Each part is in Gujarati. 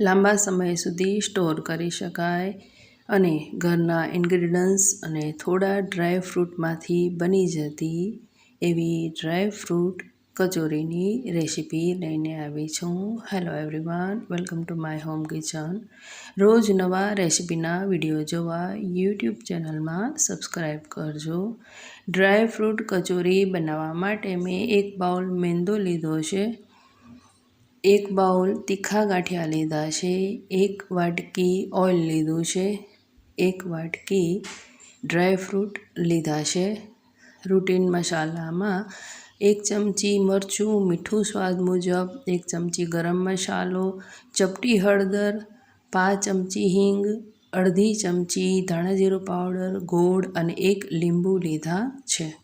લાંબા સમય સુધી સ્ટોર કરી શકાય અને ઘરના ઇન્ગ્રીડિયન્ટ્સ અને થોડા ડ્રાય ફ્રૂટમાંથી બની જતી એવી ડ્રાય ફ્રૂટ કચોરીની રેસીપી લઈને આવી છું. Hello everyone welcome to my home kitchen રોજ નવા રેસીપીના વીડિયો જોવા યુટ્યુબ ચેનલમાં સબસ્ક્રાઈબ કરજો. ડ્રાય ફ્રૂટ કચોરી બનાવવા માટે મેં એક બાઉલ મેંદો લીધો છે. એક બાઉલ તીખા ગાંઠિયા લીધા છે, એક વાટકી ઓઇલ લીધું છે, એક વાટકી ડ્રાય ફ્રૂટ લીધા છે. રૂટીન મસાલામાં એક ચમચી મરચું, મીઠું સ્વાદ મુજબ, એક ચમચી ગરમ મસાલો, ચપટી હળદર, પાંચ ચમચી હિંગ, અડધી ચમચી ધાણા જીરું પાવડર, ગોળ અને એક લીંબુ લીધા છે.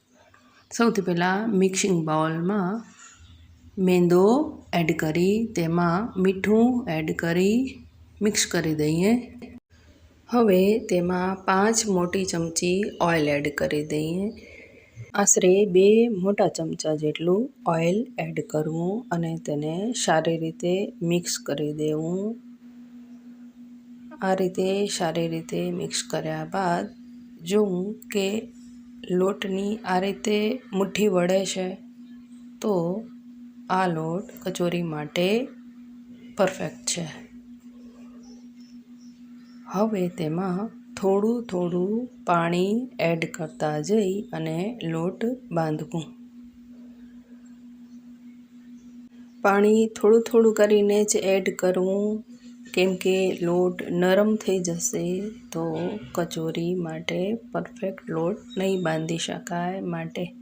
સૌથી પહેલાં મિક્સિંગ બાઉલમાં મેંદો એડ કરી, તેમાં મીઠું એડ કરી, મિક્સ કરી દઈએ. હવે તેમાં પાંચ મોટી ચમચી ઓઇલ એડ કરી દઈએ. આશરે બે મોટા ચમચા જેટલું ઓઇલ એડ કરવું અને તેને સારી રીતે મિક્સ કરી દેવું. આ રીતે સારી રીતે મિક્સ કર્યા બાદ જોઉં કે લોટની આ રીતે મુઠ્ઠી વળે છે, તો આ લોટ કચોરી માટે પરફેક્ટ છે. હવે તેમાં થોડું થોડું પાણી એડ કરતા જઈ અને લોટ બાંધવું. પાણી થોડું થોડું કરીને જ એડ કરવું. કેમ કે લોટ નરમ થઈ જશે તો કચોરી માટે પરફેક્ટ લોટ નહીં બાંધી શકાય માટે.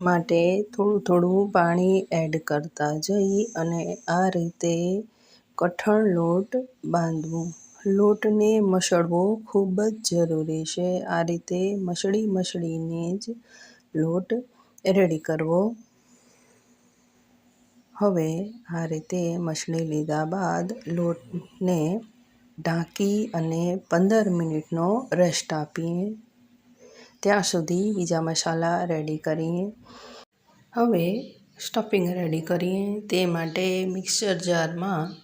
માટે થોડું થોડું પાણી એડ કરતા જઈ અને આ રીતે કઠણ લોટ બાંધવું. લોટને મસળવો ખૂબ જ જરૂરી છે. આ રીતે મસળી મસળીને જ લોટ રેડી કરવો. હવે આ રીતે મસળી લીધા બાદ લોટને ઢાંકી અને પંદર મિનિટનો રેસ્ટ આપીએ. ત્યાં સુધી બીજા મસાલા રેડી કરીએ. હવે સ્ટફિંગ રેડી કરીએ. તે માટે મિક્સર જારમાં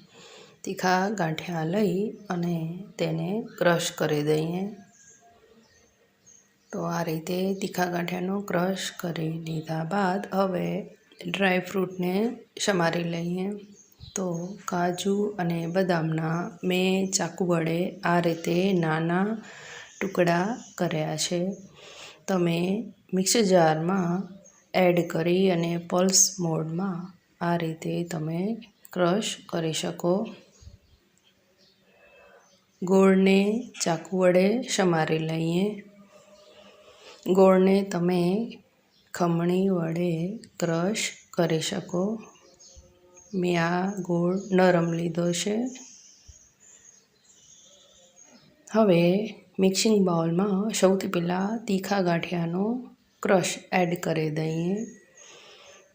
તીખા ગાંઠિયા લઈ અને તેને ક્રશ કરી દઈએ. તો આ રીતે તીખા ગાંઠિયાનો ક્રશ કરી લીધા બાદ હવે ડ્રાય ફ્રૂટને સમારી લઈએ. તો કાજુ અને બદામના મેં ચાકુ વડે આ રીતે નાના ટુકડા કર્યા છે. તમે મિક્સર જારમાં એડ કરી અને પલ્સ મોડમાં આ રીતે તમે ક્રશ કરી શકો. ગોળને ચાકુ વડે સમારી લઈએ. ગોળને તમે ખમણી વડે ક્રશ કરી શકો. મેં આ ગોળ નરમ લીધો છે. હવે મિક્સિંગ બાઉલમાં સૌથી પહેલાં તીખા ગાંઠિયાનો ક્રશ એડ કરી દઈએ.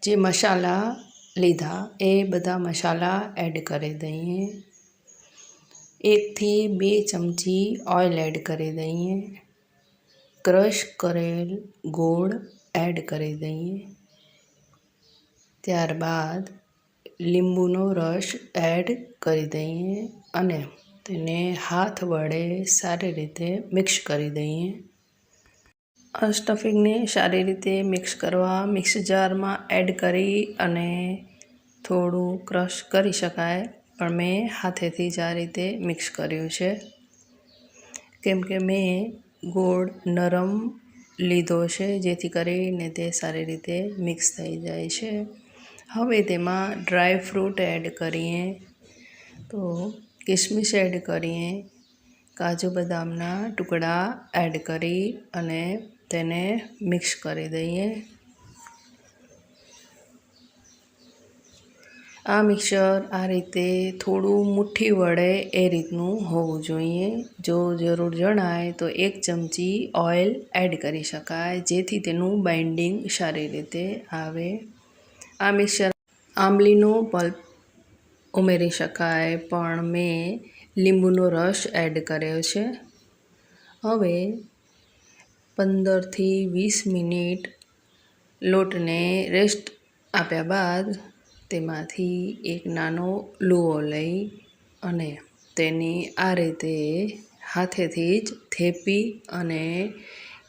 જે મસાલા લીધા એ બધા મસાલા એડ કરી દઈએ. એકથી બે ચમચી ઓઇલ એડ કરી દઈએ. ક્રશ કરેલ ગોળ એડ કરી દઈએ. ત્યારબાદ લીંબુનો રસ એડ કરી દઈએ અને તેને હાથ વડે સારી રીતે મિક્સ કરી દઈએ. આ સ્ટફિંગને સારી રીતે મિક્સ કરવા મિક્સ જારમાં એડ કરી અને થોડું ક્રશ કરી શકાય, પણ મેં હાથેથી જ આ રીતે મિક્સ કર્યું છે. કેમ કે મેં ગોળ નરમ લીધો છે, જેથી કરીને તે સારી રીતે મિક્સ થઈ જાય છે. હવે તેમાં ડ્રાય ફ્રૂટ એડ કરીએ. તો કિસમિસ એડ કરીએ કાજુ બદામના ટુકડા એડ કરી અને તેને મિક્સ કરી દઈએ. આ મિક્સર આ રીતે થોડું મુઠ્ઠી વડે એ રીતનું હોવું જોઈએ. જો જરૂર જણાય તો એક ચમચી ઓઇલ એડ કરી શકાય, જેથી તેનું બાઇન્ડિંગ સારી રીતે આવે. આ મિક્સર આંબલીનો પલ્પ ઉમેરી શકાય, પણ મેં લીંબુનો રસ એડ કર્યો છે. હવે પંદરથી વીસ મિનિટ લોટને રેસ્ટ આપ્યા બાદ તેમાંથી એક નાનો લુઓ લઈ અને તેની આ રીતે હાથેથી જ થેપી અને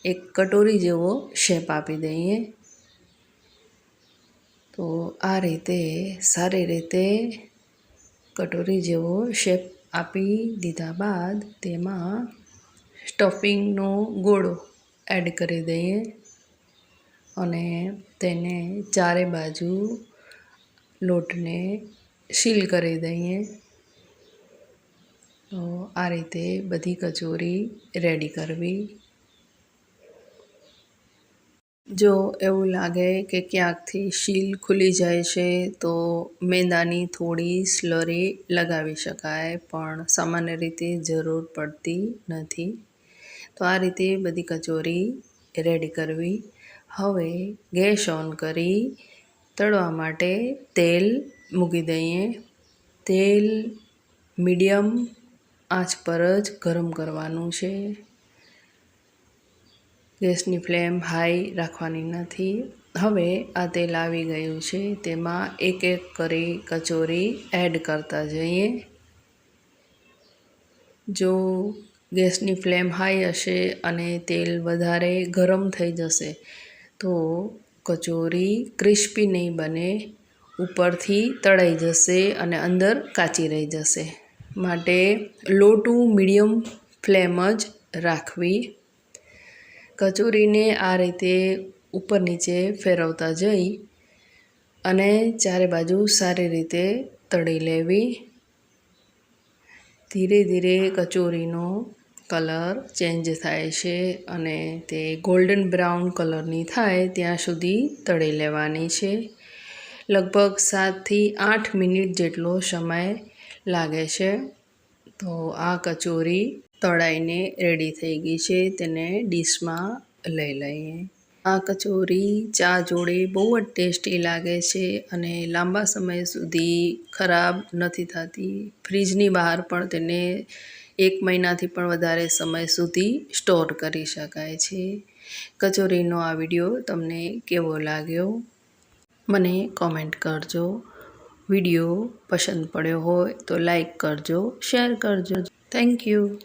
એક કટોરી જેવો શેપ આપી દઈએ. તો આ રીતે સારી રીતે કટોરી જેવો શેપ આપી દીધા બાદ તેમાં સ્ટફિંગનો ગોળો એડ કરી દઈએ અને તેને ચારે બાજુ લોટને સીલ કરી દઈએ. તો આ રીતે બધી કચોરી રેડી કરવી. જો એવું લાગે કે ક્યાંકથી શીલ ખુલી જાય છે, તો મેંદાની થોડી સ્લરી લગાવી શકાય, પણ સામાન્ય રીતે જરૂર પડતી નથી. તો આ રીતે બધી કચોરી રેડી કરવી. હવે ગેસ ઓન કરી તળવા માટે તેલ મૂકી દઈએ. તેલ મીડિયમ આંચ પર જ ગરમ કરવાનું છે. ગેસની ફ્લેમ હાઈ રાખવાની નથી. હવે આ તેલ આવી ગયું છે, તેમાં એક એક કરી કચોરી એડ કરતા જઈએ. જો ગેસની ફ્લેમ હાઈ હશે અને તેલ વધારે ગરમ થઈ જશે, તો કચોરી ક્રિસ્પી નહીં બને, ઉપરથી તળાઈ જશે અને અંદર કાચી રહી જશે. માટે લો ટુ મીડિયમ ફ્લેમ જ રાખવી કચોરીને આ રીતે ઉપર નીચે ફેરવતા જઈ અને ચારે બાજુ સારી રીતે તળી લેવી. ધીરે ધીરે કચોરીનો કલર ચેન્જ થાય છે અને તે ગોલ્ડન બ્રાઉન કલરની થાય ત્યાં સુધી તળી લેવાની છે. લગભગ સાતથી આઠ મિનિટ જેટલો સમય લાગે છે. તો આ કચોરી તળાઈને રેડી થઈ ગઈ છે, તેને ડીશમાં લઈ લઈએ. આ કચોરી, ચા જોડે બહુ જ ટેસ્ટી લાગે છે અને લાંબા સમય સુધી ખરાબ નથી થતી. ફ્રીજની બહાર પણ તેને એક મહિનાથી પણ વધારે સમય સુધી સ્ટોર કરી શકાય છે. કચોરીનો આ વીડિયો તમને કેવો લાગ્યો? મને કોમેન્ટ કરજો. વીડિયો પસંદ પડ્યો હોય તો લાઈક કરજો શેર કરજો. Thank you